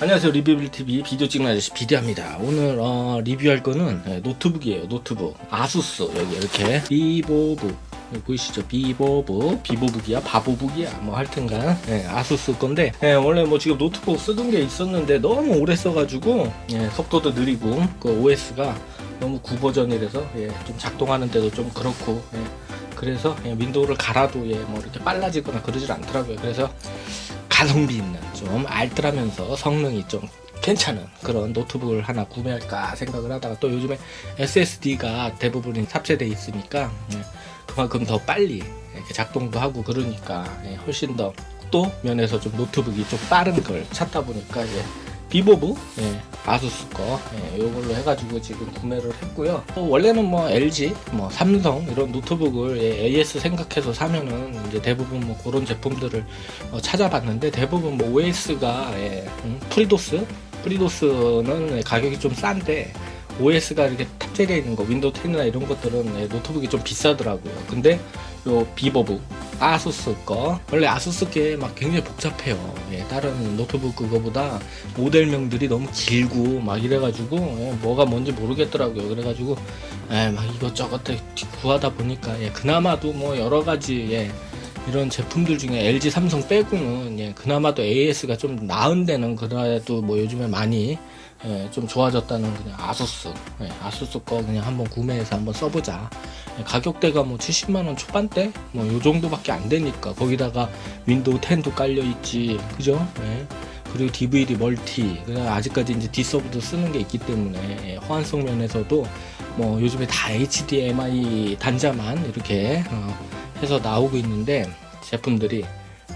안녕하세요. 리뷰빌TV 비디오 찍는 아저씨 비디오입니다. 오늘 어, 리뷰할 거는 네, 노트북이에요. 노트북. 아수스. 여기 이렇게. 비보북 보이시죠? 비보북 비보북이야? 바보북이야? 뭐 할튼간 네, 아수스 건데 네, 원래 뭐 지금 노트북 쓰던 게 있었는데 너무 오래 써가지고 예, 속도도 느리고 그 OS가 너무 구버전이라서 예, 좀 작동하는데도 좀 그렇고 예, 그래서 예, 윈도우를 갈아도 예, 뭐 이렇게 빨라지거나 그러질 않더라고요. 그래서 가성비 있는 좀 알뜰하면서 성능이 좀 괜찮은 그런 노트북을 하나 구매할까 생각을 하다가 또 요즘에 SSD가 대부분 탑재돼 있으니까 예, 그만큼 더 빨리 작동도 하고 그러니까 예, 훨씬 더 또 면에서 좀 노트북이 좀 빠른 걸 찾다 보니까 예, 비보브 예, 아수스 거 예, 요걸로 해가지고 지금 구매를 했고요. 또 원래는 뭐 LG, 뭐 삼성 이런 노트북을 예, AS 생각해서 사면은 이제 대부분 뭐 그런 제품들을 어, 찾아봤는데 대부분 뭐 OS가 예, 음, 프리도스, 프리도스는 가격이 좀 싼데 OS가 이렇게 탑재되어 있는 거 윈도우 10이나 이런 것들은 예, 노트북이 좀 비싸더라고요. 근데 요 비보브 아수스 거 원래 아수스 게 막 굉장히 복잡해요. 예, 다른 노트북 그거보다 모델명들이 너무 길고 막 이래가지고 예, 뭐가 뭔지 모르겠더라고요. 그래가지고 예, 막 이것저것 구하다 보니까 예, 그나마도 뭐 여러 가지 예, 이런 제품들 중에 LG, 삼성 빼고는 예, 그나마도 AS가 좀 나은 데는 그래도 뭐 요즘에 많이 예, 좀 좋아졌다는 그냥 아수스 예, 아수스 거 그냥 한번 구매해서 한번 써보자 예, 가격대가 뭐 70만원 초반대? 뭐 요 정도밖에 안 되니까 거기다가 윈도우 10도 깔려 있지. 그죠? 예. 그리고 DVD 멀티. 아직까지 이제 디서브도 쓰는 게 있기 때문에 예, 호환성 면에서도 뭐 요즘에 다 HDMI 단자만 이렇게 어, 해서 나오고 있는데 제품들이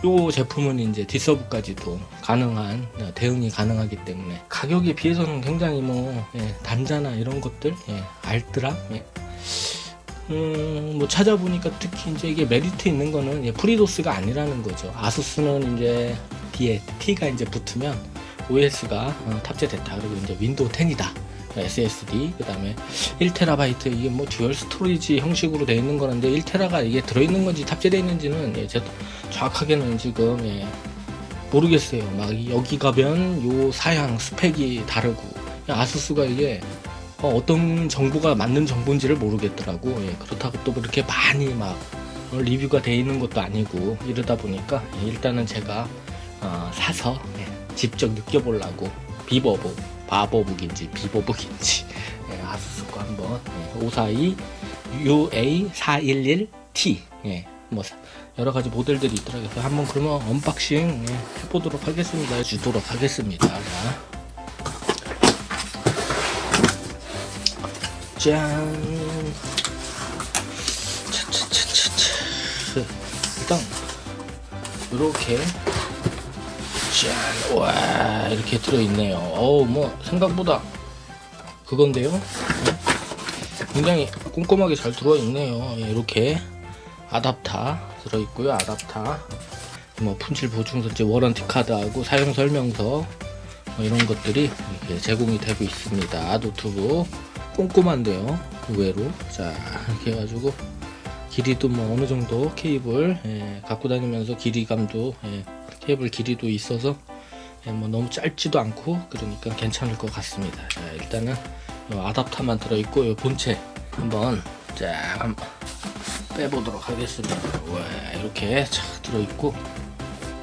요 제품은 이제 디서브까지도 가능한 어, 대응이 가능하기 때문에 가격에 비해서는 굉장히 뭐 예, 단자나 이런 것들 예, 알뜰함? 예. 음, 뭐 찾아보니까 특히 이제 이게 메리트 있는 거는 예, 프리도스가 아니라는 거죠. 아수스는 이제 뒤에 T가 이제 붙으면 OS가 어, 탑재됐다. 그리고 이제 윈도우 10이다. SSD 그다음에 1테라바이트 이게 뭐 듀얼 스토리지 형식으로 되어 있는 거는데 1테라가 이게 들어 있는 건지 탑재되어 있는지는 예, 제 정확하게는 지금 예, 모르겠어요. 막 여기 가면 요 사양 스펙이 다르고 아수스가 이게 어, 떤 정보가 맞는 정보인지를 모르겠더라고. 예, 그렇다고 또 그렇게 많이 막 어, 리뷰가 돼 있는 것도 아니고 이러다 보니까 예, 일단은 제가 어, 사서 예, 직접 느껴보려고 비버북, 바버북인지 비버북인지 예, 아수스 거 한번 예, 542 UA411T 예, 뭐 여러 가지 모델들이 있더라고요. 한번 그러면 언박싱 예, 해보도록 하겠습니다. 주도록 하겠습니다. 자. 짠. 차차차차차. 일단 이렇게 짠. 와 이렇게 들어있네요. 어우 뭐 생각보다 그건데요. 네? 굉장히 꼼꼼하게 잘 들어있네요. 예, 이렇게 아답터 들어있고요. 아답터. 뭐 품질 보증서지 워런티 카드하고 사용 설명서 뭐 이런 것들이 제공이 되고 있습니다. 노트북. 꼼꼼한데요. 의외로. 자 이렇게 해가지고 길이도 뭐 어느 정도 케이블 예, 갖고 다니면서 길이감도 예, 케이블 길이도 있어서 예, 뭐 너무 짧지도 않고 그러니까 괜찮을 것 같습니다. 자 일단은 요 아답터만 들어있고 요 본체 한번 자 한번 빼보도록 하겠습니다. 와 이렇게 착 들어있고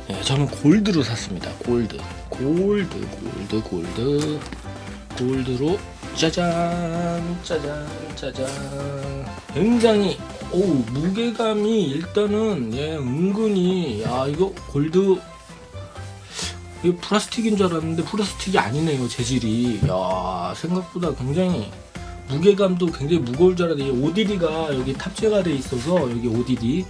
예, 저는 골드로 샀습니다. 골드. 골드 골드 골드. 골드로 짜잔 짜잔 짜잔. 굉장히 오 무게감이 일단은 예 은근히 야 이거 골드 이거 플라스틱인 줄 알았는데 플라스틱이 아니네요 재질이. 야 생각보다 굉장히 무게감도 굉장히 무거울 줄 알았는데 이 ODD가 여기 탑재가 돼 있어서 여기 ODD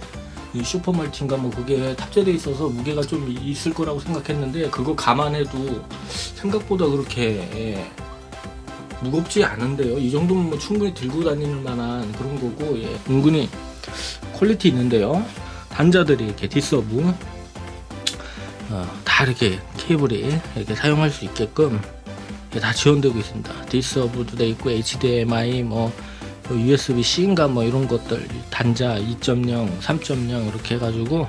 이 슈퍼멀티인가 뭐 그게 탑재돼 있어서 무게가 좀 있을 거라고 생각했는데 그거 감안해도 생각보다 그렇게 예, 무겁지 않은데요. 이 정도면 뭐 충분히 들고 다니는 만한 그런 거고, 예. 은근히 퀄리티 있는데요. 단자들이 이렇게 디서브, 어, 다 이렇게 케이블이 이렇게 사용할 수 있게끔 이게 다 지원되고 있습니다. 디서브도 돼 있고, HDMI, 뭐, USB-C인가 뭐 이런 것들, 단자 2.0, 3.0 이렇게 해가지고,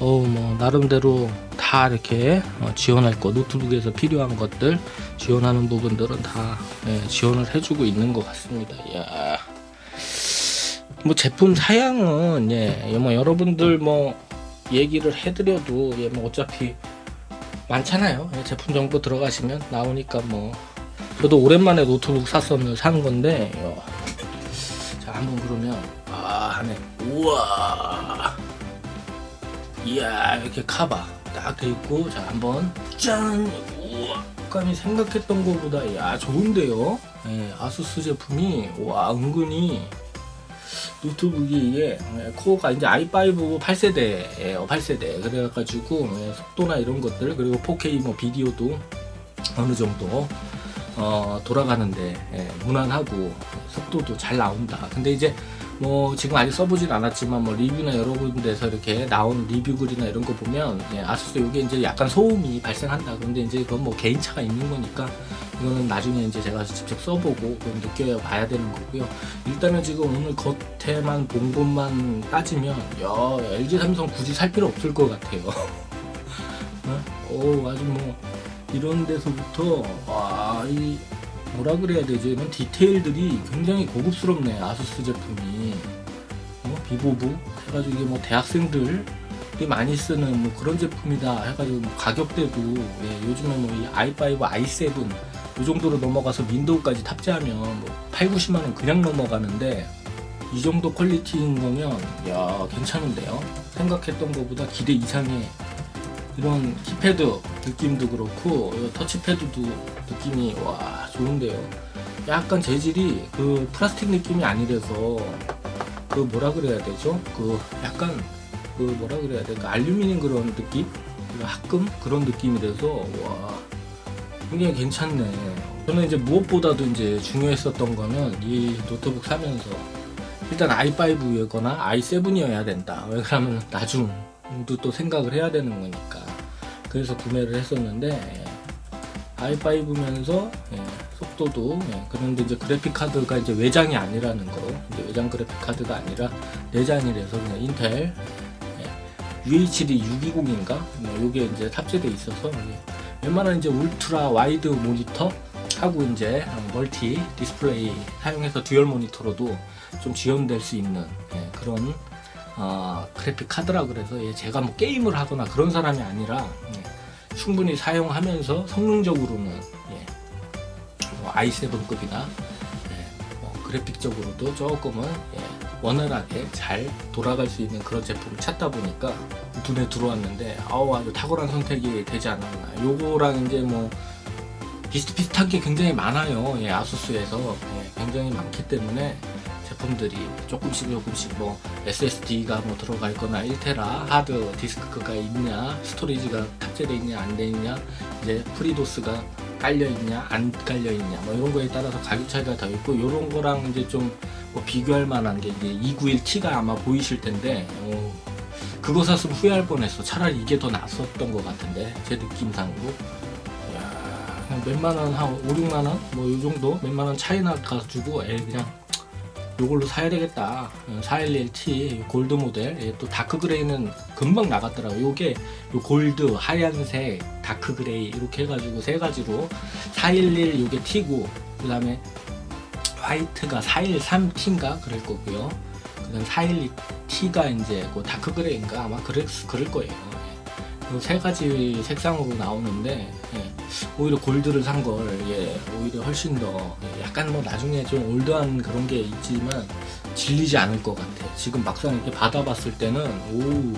어우 뭐 나름대로 다 이렇게 어, 지원할 거 노트북에서 필요한 것들 지원하는 부분들은 다 예, 지원을 해주고 있는 것 같습니다. 야. 뭐 제품 사양은 예, 뭐 여러분들 뭐 얘기를 해드려도 예, 뭐 어차피 많잖아요. 예, 제품 정보 들어가시면 나오니까 뭐 저도 오랜만에 노트북 샀었는 산 건데 요. 자 한번 그러면 아 하네 우와 이야 이렇게 카바 딱 돼 있고 자 한번 짠! 우와! 감이 생각했던 것보다 야 좋은데요? 예, 아수스 제품이 와 은근히 노트북이 이게 예, 코어가 이제 i5 8세대예요 8세대. 그래가지고 예, 속도나 이런 것들 그리고 4K 뭐 비디오도 어느 정도 어, 돌아가는데 예, 무난하고 속도도 잘 나온다. 근데 이제 뭐 지금 아직 써보진 않았지만 뭐 리뷰나 여러 군데서 이렇게 나온 리뷰 글이나 이런 거 보면 예, 아수스 이게 이제 약간 소음이 발생한다. 그런데 이제 그건 뭐 개인차가 있는 거니까 이거는 나중에 이제 제가 직접 써보고 그걸 느껴야 봐야 되는 거고요. 일단은 지금 오늘 겉에만 본 것만 따지면 야 LG 삼성 굳이 살 필요 없을 것 같아요. 어? 오 아주 뭐 이런 데서부터 와이 뭐라 그래야 되죠 이런 디테일들이 굉장히 고급스럽네 아수스 제품이. 어? 비보부? 해가지고 이게 뭐 대학생들이 많이 쓰는 뭐 그런 제품이다 해가지고 뭐 가격대도 예, 요즘에 뭐 이 i5 i7 이 정도로 넘어가서 윈도우까지 탑재하면 뭐 8, 90만 원 그냥 넘어가는데 이 정도 퀄리티인 거면 야 괜찮은데요? 생각했던 것보다 기대 이상의 이런 키패드 느낌도 그렇고 이 터치패드도 느낌이 와 좋은데요. 약간 재질이 그 플라스틱 느낌이 아니라서 그 뭐라 그래야 되죠? 그 약간 그 뭐라 그래야 될까 알루미늄 그런 느낌? 그 합금 그런 느낌이라서 와 굉장히 괜찮네. 저는 이제 무엇보다도 이제 중요했었던 거는 이 노트북 사면서 일단 i5였거나 i7이어야 된다. 왜 그러면 나중 도 또 생각을 해야 되는 거니까 그래서 구매를 했었는데 i5면서 예, 속도도 예, 그런데 이제 그래픽 카드가 이제 외장이 아니라는 거. 외장 그래픽 카드가 아니라 내장이라서 그냥 인텔 예, UHD 620인가? 요게 이제 탑재돼 있어서 예, 웬만한 이제 울트라 와이드 모니터 하고 이제 멀티 디스플레이 사용해서 듀얼 모니터로도 좀 지원될 수 있는 예, 그런 어, 그래픽 카드라 그래서 예, 제가 뭐 게임을 하거나 그런 사람이 아니라 예, 충분히 사용하면서 성능적으로는 예, 뭐 i7급이나 예, 뭐 그래픽적으로도 조금은 예, 원활하게 잘 돌아갈 수 있는 그런 제품을 찾다 보니까 눈에 들어왔는데 아우 아주 탁월한 선택이 되지 않았나. 요거랑 이제 뭐 비슷비슷한 게 굉장히 많아요. 예, 아수스에서. 예, 굉장히 많기 때문에 제품들이 조금씩 조금씩 뭐 SSD가 뭐 들어가 있거나 1테라 하드 디스크가 있냐 스토리지가 탑재되어 있냐 안돼 있냐 이제 프리도스가 깔려 있냐 안 깔려 있냐 뭐 이런 거에 따라서 가격 차이가 더 있고 이런 거랑 이제 좀 뭐 비교할 만한 게 이제 291T가 아마 보이실 텐데 어, 그거 샀으면 후회할 뻔했어 차라리 이게 더 낫었던 것 같은데 제 느낌상으로 몇만 원, 한 5, 6만 원? 뭐요 정도? 몇만 원 차이 나가지고 에 그냥 요걸로 사야 되겠다. 411T 골드 모델. 예, 또 다크 그레이는 금방 나갔더라고요. 요게 요 골드, 하얀색, 다크 그레이 이렇게 해가지고 세 가지로 411 요게 T고 그 다음에 화이트가 413T인가 그럴 거고요. 그 다음 412T가 이제 그 다크 그레이인가 아마 그럴 그럴 거예요. 예. 세 가지 색상으로 나오는데 예, 오히려 골드를 산 걸 예, 오히려 훨씬 더 예, 약간 뭐 나중에 좀 올드한 그런 게 있지만 질리지 않을 것 같아. 지금 막상 이렇게 받아봤을 때는 오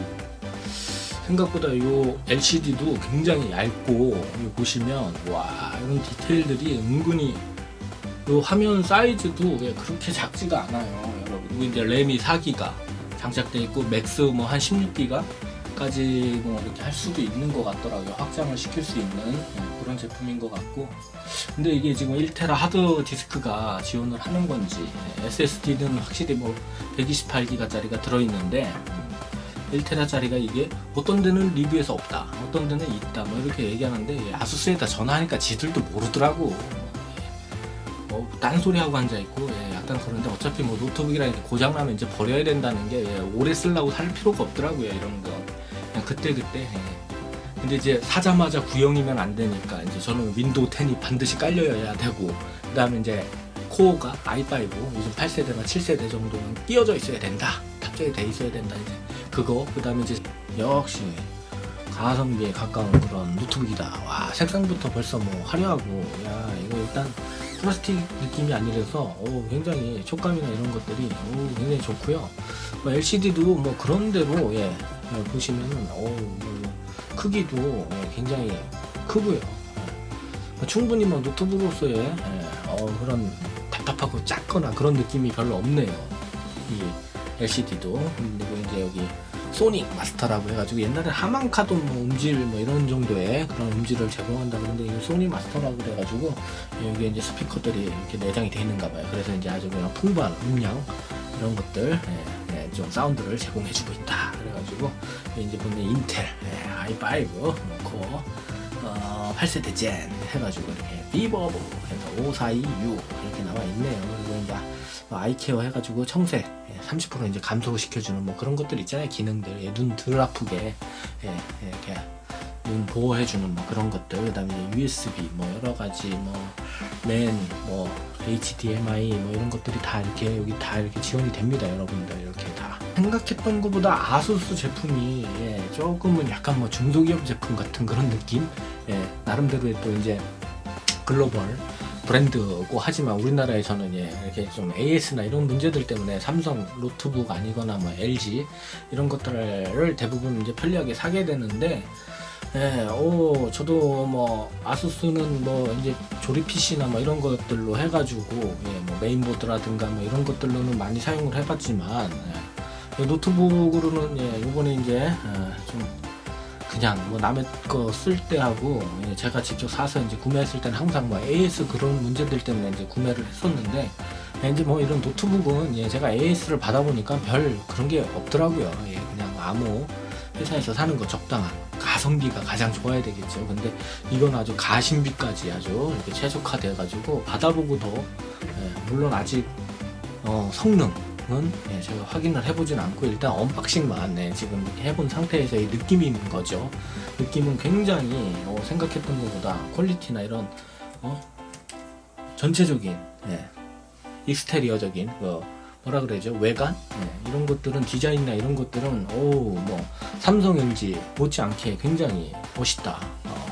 생각보다 요 LCD도 굉장히 얇고 요 보시면 와 이런 디테일들이 은근히 요 화면 사이즈도 예, 그렇게 작지가 않아요, 여러분. 이제 램이 4기가 장착돼 있고 맥스 뭐 한 16기가 까지 뭐 이렇게 할 수도 있는 것 같더라고요. 확장을 시킬 수 있는 예, 그런 제품인 것 같고. 근데 이게 지금 1테라 하드 디스크가 지원을 하는 건지 SSD는 확실히 뭐 128기가짜리가 들어있는데 1테라짜리가 이게 어떤 데는 리뷰에서 없다, 어떤 데는 있다, 뭐 이렇게 얘기하는데 예, 아수스에다 전화하니까 지들도 모르더라고. 예, 뭐 딴소리 하고 앉아 있고 예, 약간 그런데 어차피 뭐 노트북이라 이렇게 고장 나면 이제 버려야 된다는 게 예, 오래 쓰려고 살 필요가 없더라고요 이런 거. 그냥 그때 그때. 예. 근데 이제 사자마자 구형이면 안 되니까 이제 저는 윈도우 10이 반드시 깔려야 되고 그다음에 이제 코어가 i5 요즘 8세대나 7세대 정도는 끼워져 있어야 된다. 탑재돼 돼 있어야 된다 이제 그거 그다음에 이제 역시 가성비에 가까운 그런 노트북이다. 와 색상부터 벌써 뭐 화려하고 야 이거 일단 플라스틱 느낌이 아니라서 오, 굉장히 촉감이나 이런 것들이 오, 굉장히 좋고요. 뭐 LCD도 뭐 그런 대로 예, 예, 보시면은 오, 뭐 크기도 예, 굉장히 크고요. 예. 충분히 뭐 노트북으로서의 예, 어, 그런 답답하고 작거나 그런 느낌이 별로 없네요. 이 LCD도 그리고 이제 여기 소닉 마스터라고 해가지고 옛날에 하만카도 뭐 음질 뭐 이런 정도의 그런 음질을 제공한다 그러는데 이 소닉 마스터라고 그래가지고 여기 이제 스피커들이 이렇게 내장이 돼 있는가 봐요. 그래서 이제 아주 그냥 풍부한 음량 이런 것들 예, 예, 좀 사운드를 제공해주고 있다. 그래가지고 이제 보면 인텔 예, i5 코어 어, 8세대 젠 해가지고 이렇게 비버브 해서 5426 이렇게 나와 있네요. 그리고 이제 뭐 아이케어 해가지고 청색 예, 30% 이제 감소시켜주는 뭐 그런 것들 있잖아요. 기능들 예, 눈덜 아프게 예, 예, 이렇게 눈 보호해주는 뭐 그런 것들 그다음에 USB 뭐 여러 가지 뭐맨뭐 HDMI 뭐 이런 것들이 다 이렇게 여기 다 이렇게 지원이 됩니다 여러분들 이렇게 다 생각했던 것보다 아수스 제품이 예, 조금은 약간 뭐 중소기업 제품 같은 그런 느낌? 예, 나름대로의 또 이제 글로벌 브랜드고 하지만 우리나라에서는 예, 이렇게 좀 AS나 이런 문제들 때문에 삼성 노트북 아니거나 뭐 LG 이런 것들을 대부분 이제 편리하게 사게 되는데 예, 오, 저도 뭐 아수스는 뭐 이제 조립 PC나 뭐 이런 것들로 해가지고 예, 뭐 메인보드라든가 뭐 이런 것들로는 많이 사용을 해봤지만 예, 노트북으로는 예, 요번에 이제 예, 좀 그냥 뭐 남의 거 쓸 때 하고 예, 제가 직접 사서 이제 구매했을 때는 항상 뭐 AS 그런 문제들 때문에 이제 구매를 했었는데 예, 이제 뭐 이런 노트북은 예, 제가 AS를 받아보니까 별 그런 게 없더라고요. 예, 그냥 아무 회사에서 사는 거 적당한 가성비가 가장 좋아야 되겠죠. 근데 이건 아주 가심비까지 아주 이렇게 최적화돼 가지고 받아보고도 예, 물론 아직 어, 성능 은 예, 제가 확인을 해보진 않고 일단 언박싱만 예, 지금 해본 상태에서의 있는 거죠. 느낌은 굉장히 어, 생각했던 것보다 퀄리티나 이런 어, 전체적인 예, 익스테리어적인 그 뭐라 그러죠 외관 예, 이런 것들은 디자인이나 이런 것들은 오뭐 삼성 LG 못지않게 굉장히 멋있다. 어,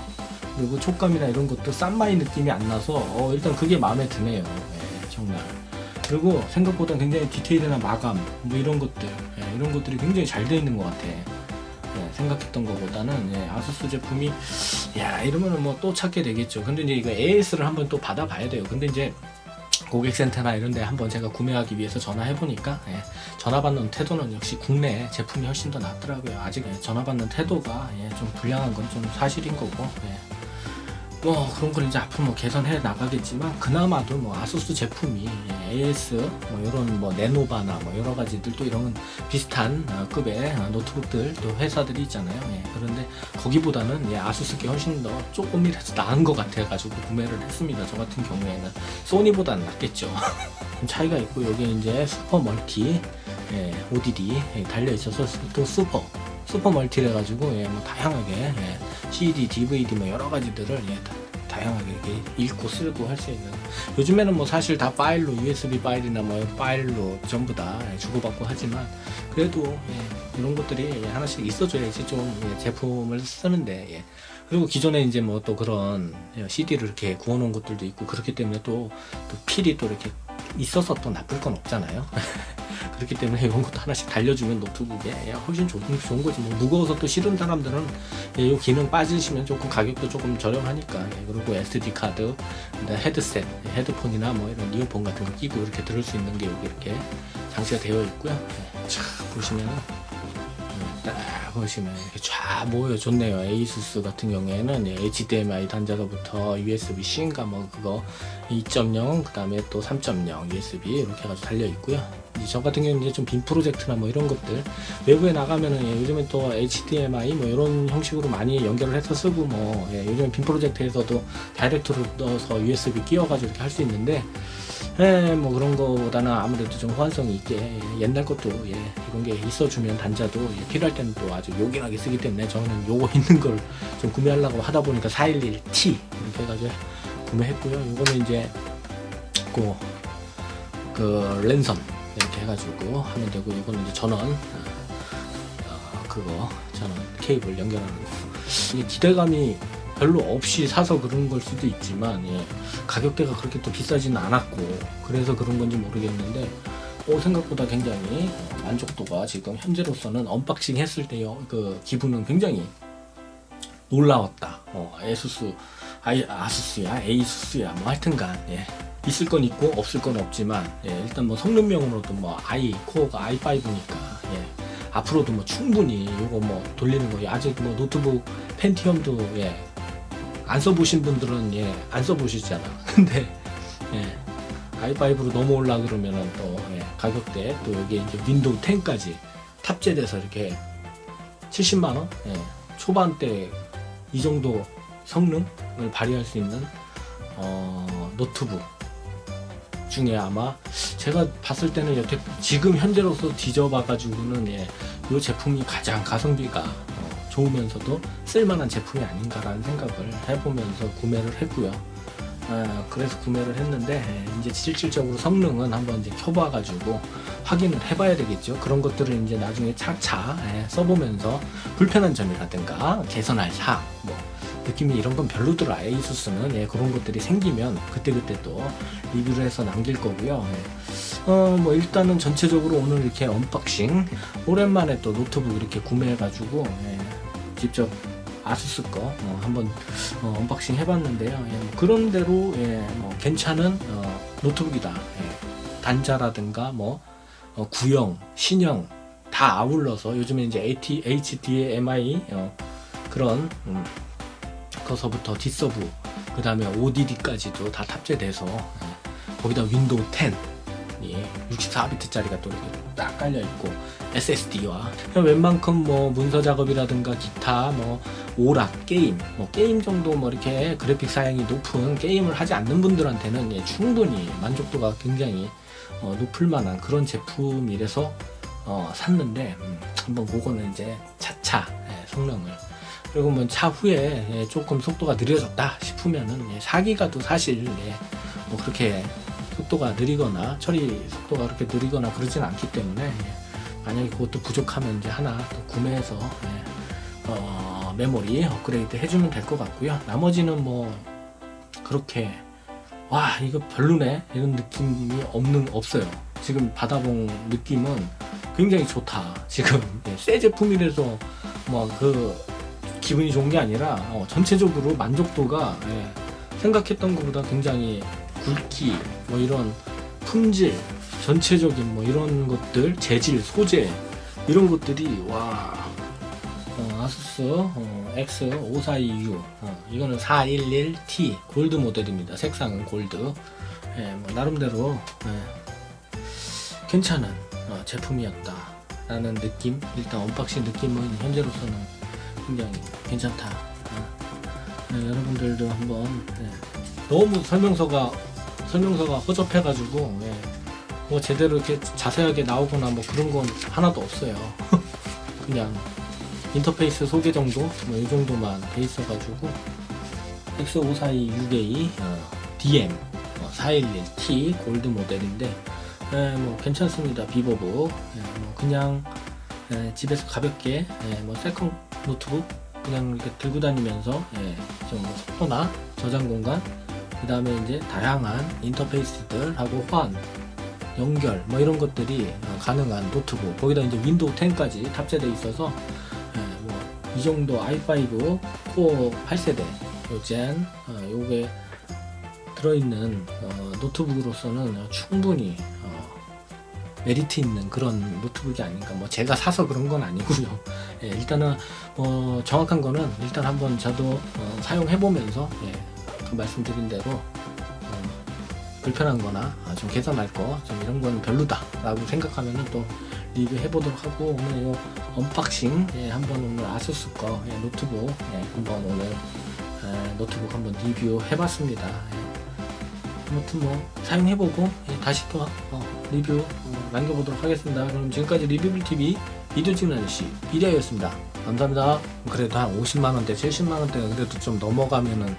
그리고 촉감이나 이런 것도 싼마이 느낌이 안 나서 어, 일단 그게 마음에 드네요. 예, 정말. 그리고 생각보다 굉장히 디테일이나 마감 뭐 이런 것들 예, 이런 것들이 굉장히 잘 되어 있는 것 같아. 예, 생각했던 것보다는 예, 아수스 제품이 야 이러면은 뭐 또 찾게 되겠죠. 근데 이제 이거 AS를 한번 또 받아봐야 돼요. 근데 이제 고객센터나 이런 데 한번 제가 구매하기 위해서 전화해 보니까 예, 전화 받는 태도는 역시 국내 제품이 훨씬 더 낫더라고요. 아직 예, 전화 받는 태도가 예, 좀 불량한 건 좀 사실인 거고. 예. 뭐 그런 걸 이제 앞으로 뭐 개선해 나가겠지만 그나마도 뭐 아수스 제품이 예, AS 뭐 이런 뭐 네노바나 뭐 여러 가지들 또 이런 비슷한 어, 급의 어, 노트북들 또 회사들이 있잖아요. 예, 그런데 거기보다는 예, 아수스 게 훨씬 더 조금이라도 나은 것 같아가지고 구매를 했습니다. 저 같은 경우에는 소니보다는 낫겠죠. 좀 차이가 있고 여기 이제 슈퍼 멀티 예, ODD 예, 달려 있어서 또 슈퍼 슈퍼 멀티를 해가지고 예, 뭐 다양하게 예, CD, DVD 뭐 여러 가지들을 예, 다, 다양하게 이렇게 읽고 쓰고 할 수 있는 요즘에는 뭐 사실 다 파일로 USB 파일이나 뭐 파일로 전부 다 예, 주고받고 하지만 그래도 예, 이런 것들이 예, 하나씩 있어줘야지 좀 예, 제품을 쓰는데 예. 그리고 기존에 이제 뭐 또 그런 CD를 이렇게 구워놓은 것들도 있고 그렇기 때문에 또, 또 필이 또 이렇게 있어서 또 나쁠 건 없잖아요. 그렇기 때문에 이런 것도 하나씩 달려주면 노트북에 예, 훨씬 좋은, 좋은 거지. 뭐 무거워서 또 싫은 사람들은 예, 이 기능 빠지시면 조금 가격도 조금 저렴하니까. 예, 그리고 SD 카드, 헤드셋, 예, 헤드폰이나 뭐 이런 이어폰 같은 거 끼고 이렇게 들을 수 있는 게 여기 이렇게 장치가 되어 있고요. 예, 자 보시면은 딱 보시면 이렇게 쫙 모여 좋네요. 에이수스 같은 경우에는 예, HDMI 단자로부터 USB-C인가 뭐 그거 2.0 그 다음에 또 3.0 USB 이렇게 해가지고 달려 있고요. 이제 저 같은 경우는 이제 좀 빔 프로젝트나 뭐 이런 것들 외부에 나가면은 예, 요즘에 또 HDMI 뭐 이런 형식으로 많이 연결을 해서 쓰고 뭐 예, 요즘 빔 프로젝트에서도 다이렉트로 넣어서 USB 끼워가지고 이렇게 할 수 있는데 예, 뭐 그런 거보다는 아무래도 좀 호환성이 있게 예, 옛날 것도 예, 이런 게 있어주면 단자도 예, 필요할 때는 또 아주 요긴하게 쓰기 때문에 저는 요거 있는 걸 좀 구매하려고 하다 보니까 411T 이렇게 해가지고 구매했고요. 요거는 이제 그, 그 랜선 이렇게 해가지고 하면 되고 이거는 이제 전원 어, 어, 그거 전원 케이블 연결하는 거 이게 기대감이 별로 없이 사서 그런 걸 수도 있지만 예, 가격대가 그렇게 또 비싸지는 않았고 그래서 그런 건지 모르겠는데 어, 생각보다 굉장히 어, 만족도가 지금 현재로서는 언박싱 했을 때요 그 기분은 굉장히 놀라웠다. 어, 에수스, 아이, 아수스야, 에이수스야, 뭐 하여튼간, 예. 있을 건 있고, 없을 건 없지만, 예. 일단 뭐 성능명으로도 뭐, i, 코어가 i5니까, 예. 앞으로도 뭐 충분히 이거 뭐 돌리는 거, 아직 뭐 노트북 펜티엄도, 예. 안 써보신 분들은, 예. 안 써보시잖아. 근데, 예. i5로 넘어올라 그러면은 또, 예. 가격대, 또 여기 이제 윈도우 10까지 탑재돼서 이렇게 70만 원? 예. 초반대 이 정도 성능을 발휘할 수 있는 어, 노트북 중에 아마 제가 봤을 때는 여태 지금 현재로서 뒤져봐가지고는 예, 이 제품이 가장 가성비가 어, 좋으면서도 쓸만한 제품이 아닌가라는 생각을 해보면서 구매를 했고요. 아, 그래서 구매를 했는데 예, 이제 실질적으로 성능은 한번 이제 켜봐가지고 확인을 해봐야 되겠죠. 그런 것들을 이제 나중에 차차 예, 써보면서 불편한 점이라든가 개선할 사항, 뭐 느낌이 이런 건 별로더라. 에이수스는 예, 그런 것들이 생기면 그때그때 또 리뷰를 해서 남길 거고요. 예. 어, 뭐 일단은 전체적으로 오늘 이렇게 언박싱 오랜만에 또 노트북 이렇게 구매해가지고 예, 직접 아수스 거 어, 한번 어, 언박싱 해봤는데요. 예, 뭐 그런 대로 예, 뭐 괜찮은 어, 노트북이다. 예. 단자라든가 뭐 어, 구형, 신형 다 아울러서 요즘에 이제 AT, HDMI 어, 그런 음, 거서부터 뒷서브 그 다음에 ODD까지도 다 탑재돼서 예, 거기다 윈도우 10 예, 64비트짜리가 또 이렇게 딱 깔려 있고 SSD와. 웬만큼 뭐 문서 작업이라든가 기타 뭐 오락 게임 뭐 게임 정도 뭐 이렇게 그래픽 사양이 높은 게임을 하지 않는 분들한테는 예, 충분히 만족도가 굉장히 어, 높을 만한 그런 제품이라서 어, 샀는데 음, 한번 그거는 이제 차차 예, 성능을. 그리고 뭐 차후에 예, 조금 속도가 느려졌다 싶으면은 예, 사기가 또 사실 예, 뭐 그렇게 속도가 느리거나 처리 속도가 그렇게 느리거나 그러진 않기 때문에 예, 만약에 그것도 부족하면 이제 하나 또 구매해서 예, 어, 메모리 업그레이드 해주면 될 것 같고요. 나머지는 뭐 그렇게 와 이거 별로네 이런 느낌이 없는 없어요. 지금 받아본 느낌은 굉장히 좋다. 지금 예, 새 제품이라서 뭐 그 기분이 좋은 게 아니라 어, 전체적으로 만족도가 예, 생각했던 것보다 굉장히 굵기 뭐 이런 품질 전체적인 뭐 이런 것들 재질 소재 이런 것들이 와 어, 아수스 어, X542U 어, 이거는 411T 골드 모델입니다 색상은 골드 예, 뭐 나름대로 예, 괜찮은 어, 제품이었다 라는 느낌 일단 언박싱 느낌은 현재로서는 굉장히 괜찮다 어. 네, 여러분들도 한번 예, 너무 설명서가 설명서가 허접해가지고 예, 뭐 제대로 이렇게 자세하게 나오거나 뭐 그런 건 하나도 없어요. 그냥 인터페이스 소개 정도? 뭐 이 정도만 돼 있어가지고. X542 6A 어, DM 어, 411T 골드 모델인데 예, 뭐 괜찮습니다. 비보브 예, 뭐 그냥 예, 집에서 가볍게 예, 뭐 세컨 노트북 그냥 이렇게 들고 다니면서 예, 좀뭐 속도나 저장 공간 그 다음에 이제 다양한 인터페이스들하고 호환 연결 뭐 이런 것들이 어, 가능한 노트북 거기다 이제 윈도우 10까지 탑재되어 있어서 예, 뭐이 정도 i5 코어 8세대 요젠 어, 요게 들어있는 어, 노트북으로서는 충분히 어, 메리트 있는 그런 노트북이 아닌가. 뭐 제가 사서 그런 건 아니고요. 예, 일단은 뭐 정확한 거는 일단 한번 저도 어, 사용해 보면서 예, 말씀드린 대로 어, 불편한 거나 아, 좀 개선할 거 좀 이런 건 별로다 라고 생각하면은 또 리뷰해 보도록 하고 오늘 요 언박싱 예, 한번 오늘 아수스 거 예, 노트북 예, 한번 오늘 예, 노트북 한번 리뷰 해봤습니다 예. 아무튼 뭐 사용해보고 예, 다시 또 어, 리뷰 어, 남겨보도록 하겠습니다. 그럼 지금까지 리뷰블 TV 비디오 찍는 아저씨 비디아였습니다. 감사합니다. 그래도 한 50만 원대, 70만 원대가 그래도 좀 넘어가면은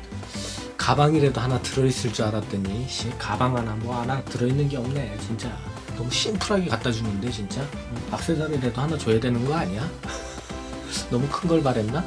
가방이라도 하나 들어있을 줄 알았더니 씨, 가방 하나 뭐 하나 들어있는 게 없네 진짜 너무 심플하게 갖다 주는데 진짜 악세사리라도 하나 줘야 되는 거 아니야? 너무 큰 걸 바랬나?